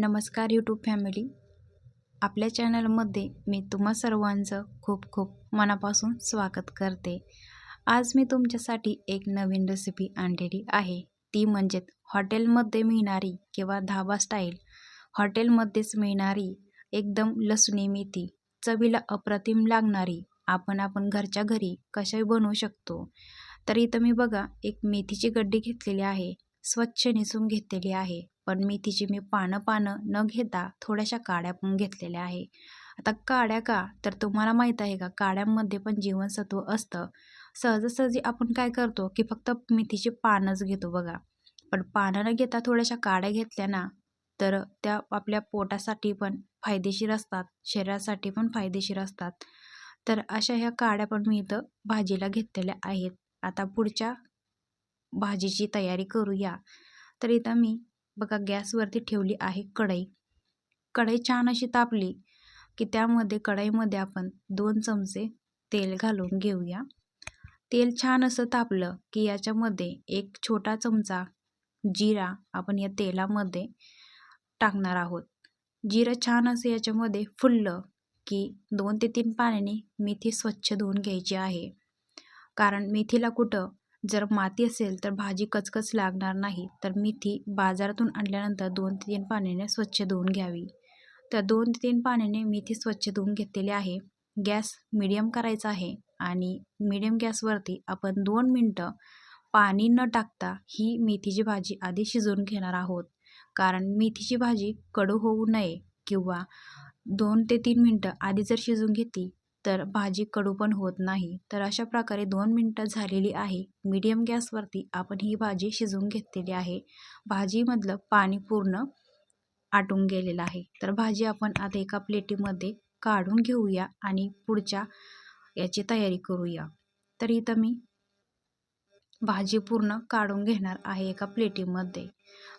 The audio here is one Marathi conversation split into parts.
नमस्कार यूट्यूब फॅमिली आपल्या चॅनलमध्ये मी तुम्हा सर्वांचं खूप खूप मनापासून स्वागत करते. आज मी तुमच्यासाठी एक नवीन रेसिपी आणलेली आहे. ती म्हणजेच हॉटेलमध्ये मिळणारी किंवा धाबा स्टाईल हॉटेलमध्येच मिळणारी एकदम लसणी मेथी चवीला अप्रतिम लागणारी आपण आपण घरच्या घरी कशाही बनवू शकतो. तर इथं मी बघा एक मेथीची गड्डी घेतलेली आहे. स्वच्छ निसून घेतलेली आहे. पण मेथीची मी पानं पानं न घेता थोड्याशा काड्या पण घेतलेल्या आहे. आता काड्या का? तर तुम्हाला माहीत आहे का? काड्यांमध्ये पण जीवनसत्व असतं. सहजासहजी आपण काय करतो की फक्त मेथीची पानंच घेतो बघा. पण पानं न घेता थोड्याशा काड्या घेतल्या ना तर त्या आपल्या पोटासाठी पण फायदेशीर असतात. शरीरासाठी पण फायदेशीर असतात. तर अशा ह्या काड्या पण मी इथं भाजीला घेतलेल्या आहेत. आता पुढच्या भाजीची तयारी करूया. तर इथं मी बघा गॅसवरती ठेवली आहे कढई. कढई छान अशी तापली की त्यामध्ये कढईमध्ये आपण दोन चमचे तेल घालून घेऊया. तेल छान असं तापलं की याच्यामध्ये एक छोटा चमचा जिरा आपण या तेलामध्ये टाकणार आहोत. जिरं छान असं याच्यामध्ये फुललं की दोन ते तीन पाण्याने मेथी स्वच्छ धुवून घ्यायची आहे. कारण मेथीला कुठं जर माती असेल तर भाजी कचकच लागणार नाही. तर मेथी बाजारातून आणल्यानंतर दोन ते तीन पाण्याने स्वच्छ धुवून घ्यावी. तर दोन ते तीन पाण्याने मेथी स्वच्छ धुवून घेतलेली आहे. गॅस मिडियम करायचा आहे आणि मिडियम गॅसवरती आपण दोन मिनटं पाणी न टाकता ही मेथीची भाजी आधी शिजवून घेणार आहोत. कारण मेथीची भाजी कडू होऊ नये किंवा दोन ते तीन मिनटं आधी जर शिजून घेतली तर भाजी कडू पण होत नाही. तर अशा प्रकारे दोन मिनटं झालेली आहे. मीडियम गॅसवरती आपण ही भाजी शिजवून घेतलेली आहे. भाजीमधलं पाणी पूर्ण आटून गेलेलं आहे. तर भाजी आपण आता एका प्लेटीमध्ये काढून घेऊया आणि पुढच्या याची तयारी करूया. तर इथं मी भाजी पूर्ण काढून घेणार आहे एका प्लेटीमध्ये.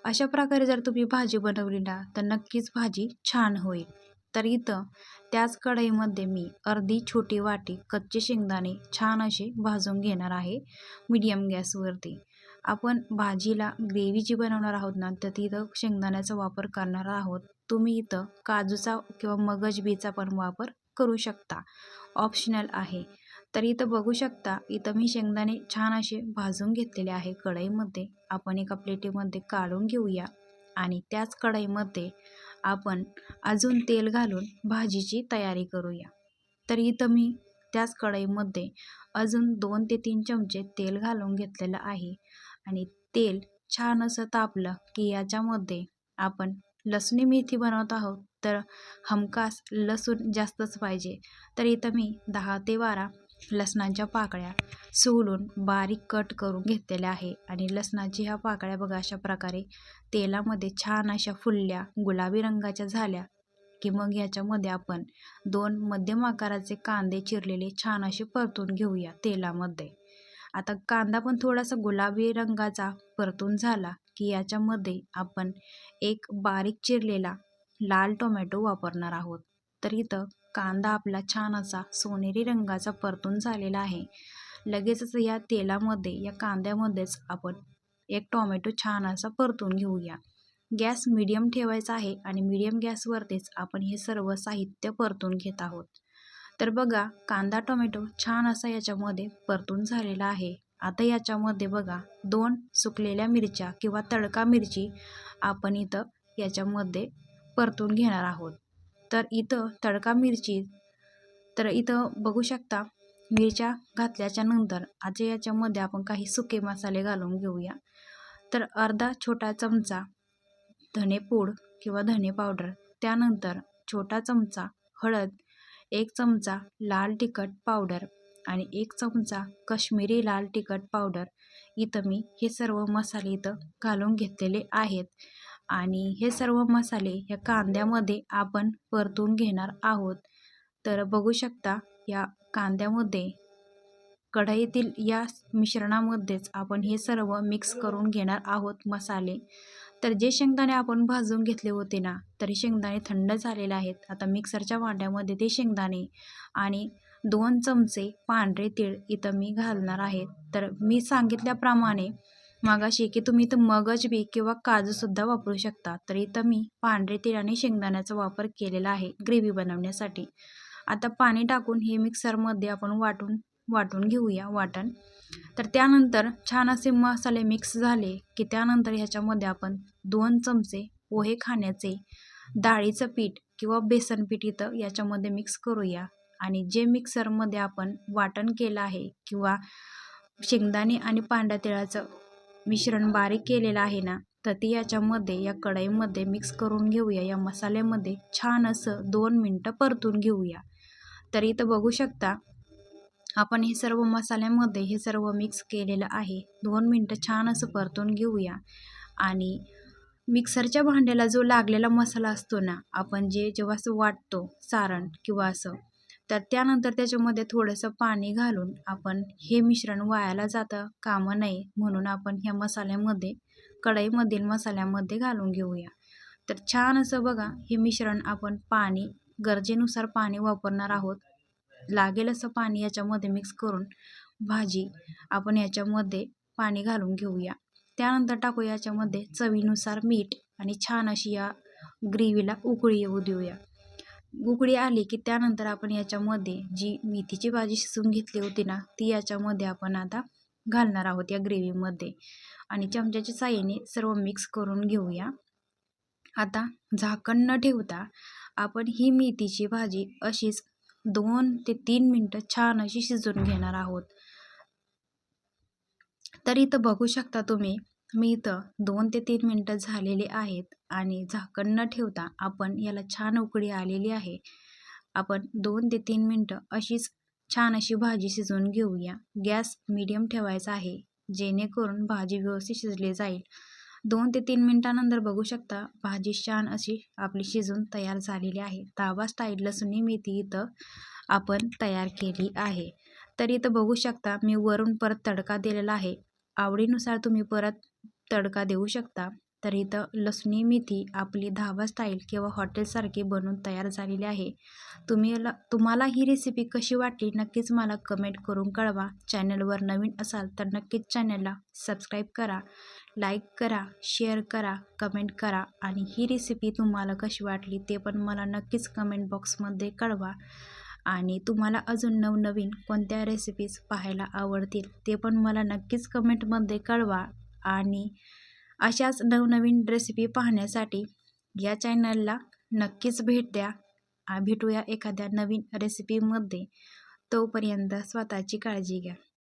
अशा प्रकारे जर तुम्ही भाजी बनवली ना तर नक्कीच भाजी छान होईल. तर इथं त्याच कढईमध्ये मी अर्धी छोटी वाटी कच्चे शेंगदाणे छान असे भाजून घेणार आहे मीडियम गॅसवरती आपण भाजीला ग्रेव्ही जी बनवणार आहोत ना तर तिथं शेंगदाण्याचा वापर करणार आहोत. तुम्ही इथं काजूचा किंवा मगज बीचा पण वापर करू शकता. ऑप्शनल आहे. तर इथं बघू शकता इथं मी शेंगदाणे छान असे भाजून घेतलेले आहे कढईमध्ये. आपण एका प्लेटीमध्ये काढून घेऊया आणि त्याच कढईमध्ये आपण अजून तेल घालून भाजीची तयारी करूया. तर इथं मी त्याच कढईमध्ये अजून दोन ते तीन चमचे तेल घालून घेतलेलं आहे. आणि तेल छान असं तापलं की याच्यामध्ये आपण लसणी मेथी बनवत आहोत. तर हमखास लसूण जास्तच पाहिजे. तर इथं मी दहा ते बारा लसणाच्या पाकळ्या सोलून बारीक कट करून घेतलेले आहे आणि लसणाची ह्या पाकळ्या बघा अशा प्रकारे तेलामध्ये छान अशा फुलल्या गुलाबी रंगाच्या झाल्या की मग याच्यामध्ये आपण दोन मध्यम आकाराचे कांदे चिरलेले छान असे परतून घेऊया तेलामध्ये. आता कांदा पण थोडासा गुलाबी रंगाचा परतून झाला की याच्यामध्ये आपण एक बारीक चिरलेला लाल टोमॅटो वापरणार आहोत. तर इथं कांदा आपला छान असा सोनेरी रंगाचा परतून झालेला आहे. लगेचच या तेलामध्ये या कांद्यामध्येच आपण एक टोमॅटो छान असा परतून घेऊया. गॅस मिडियम ठेवायचा आहे आणि मिडियम गॅसवरतीच आपण हे सर्व साहित्य परतून घेत आहोत. तर बघा कांदा टोमॅटो छान असा याच्यामध्ये परतून झालेला आहे. आता याच्यामध्ये बघा दोन सुकलेल्या मिरच्या किंवा तडका मिरची आपण इथं याच्यामध्ये परतून घेणार आहोत. तर इथं तडका मिरची तर इथं बघू शकता मिरच्या घातल्याच्या नंतर आज याच्यामध्ये आपण काही सुके मसाले घालून घेऊया. तर अर्धा छोटा चमचा धने पूड किंवा धने पावडर त्यानंतर छोटा चमचा हळद एक चमचा लाल तिखट पावडर आणि एक चमचा कश्मीरी लाल तिखट पावडर. इथं मी हे सर्व मसाले इथं घालून घेतलेले आहेत आणि हे सर्व मसाले या कांद्यामध्ये आपण परतून घेणार आहोत. तर बघू शकता या कांद्यामध्ये. कढईतील या मिश्रणामध्येच आपण हे सर्व मिक्स करून घेणार आहोत मसाले. तर जे शेंगदाणे आपण भाजून घेतले होते ना तरी शेंगदाणे थंड झालेले आहेत. आता मिक्सरच्या भांड्यामध्ये ते शेंगदाणे आणि दोन चमचे पांढरे तीळ इथं मी घालणार आहे. तर मी सांगितल्याप्रमाणे मागाशी की तुम्ही इथं मगज बी किंवा काजूसुद्धा वापरू शकता. तर इथं मी पांढरे तीळ आणि शेंगदाण्याचा वापर केलेला आहे ग्रेव्ही बनवण्यासाठी. आता पाणी टाकून हे मिक्सरमध्ये आपण वाटून वाटून घेऊया वाटण. तर त्यानंतर छान असे मसाले मिक्स झाले की त्यानंतर ह्याच्यामध्ये आपण दोन चमचे पोहे खाण्याचे डाळीचं पीठ किंवा बेसन पीठ इथं याच्यामध्ये मिक्स करूया. आणि जे मिक्सरमध्ये आपण वाटण केलं आहे किंवा शेंगदाणे आणि पांढऱ्या तिळाचं मिश्रण बारीक केलेलं आहे ना तर ती याच्यामध्ये या कढईमध्ये मिक्स करून घेऊया. या मसाल्यामध्ये छान असं दोन मिनटं परतून घेऊया. तर इथं बघू शकता. आपण हे सर्व मसाल्यामध्ये हे सर्व मिक्स केलेलं आहे. दोन मिनटं छान असं परतून घेऊया. आणि मिक्सरच्या भांड्याला जो लागलेला मसाला असतो ना आपण जे जेव्हा असं वाटतो सारण किंवा असं तर त्यानंतर त्याच्यामध्ये थोडंसं पाणी घालून आपण हे मिश्रण वायाला जातं. कामं नाही म्हणून आपण ह्या मसाल्यामध्ये कढईमधील मसाल्यामध्ये घालून घेऊया. तर छान असं बघा हे मिश्रण आपण पाणी गरजेनुसार पाणी वापरणार आहोत. लागेल असं पाणी याच्यामध्ये मिक्स करून भाजी आपण याच्यामध्ये पाणी घालून घेऊया. त्यानंतर टाकू याच्यामध्ये चवीनुसार मीठ आणि छान अशी या ग्रेव्हीला उकळी येऊ देऊया. उकळी आली की त्यानंतर आपण याच्यामध्ये जी मेथीची भाजी शिजून घेतली होती ना ती याच्यामध्ये आपण आता घालणार आहोत या ग्रेव्हीमध्ये. आणि चमच्याच्या साह्याने सर्व मिक्स करून घेऊया. आता झाकण न ठेवता आपण ही मेथीची भाजी अशीच दोन ते तीन मिनटं छान अशी शिजवून घेणार आहोत. तर इथं बघू शकता तुम्ही मी इथं दोन ते तीन मिनटं झालेली आहेत आणि झाकण न ठेवता आपण याला छान उकळी आलेली आहे. आपण दोन ते तीन मिनटं अशीच छान अशी भाजी शिजवून घेऊया. गॅस मीडियम ठेवायचा आहे जेणेकरून भाजी व्यवस्थित शिजली जाईल. दोन ते तीन मिनटानंतर बघू शकता भाजी छान अशी आपली शिजून तयार झालेली आहे. ताबा स्टाईल लसुणी मेथी इथं आपण तयार केली आहे. तर इथं बघू शकता मी वरून परत तडका दिलेला आहे. आवडीनुसार तुम्ही परत तडका देऊ शकता. तर इथं लसणी मेथी आपली धावा स्टाईल किंवा हॉटेलसारखी बनवून तयार झालेली आहे. तुम्ही ल तुम्हाला ही रेसिपी कशी वाटली नक्कीच मला कमेंट करून कळवा. चॅनलवर नवीन असाल तर नक्कीच चॅनलला सबस्क्राईब करा लाईक करा शेअर करा कमेंट करा आणि ही रेसिपी तुम्हाला कशी वाटली ते पण मला नक्कीच कमेंट बॉक्समध्ये कळवा. आणि तुम्हाला अजून नवनवीन कोणत्या रेसिपीज पाहायला आवडतील ते पण मला नक्कीच कमेंटमध्ये कळवा. आणि अशाच नवनवीन रेसिपी पाहण्यासाठी या चॅनलला नक्कीच भेट द्या. भेटूया एखाद्या नवीन रेसिपीमध्ये तोपर्यंत स्वतःची काळजी घ्या.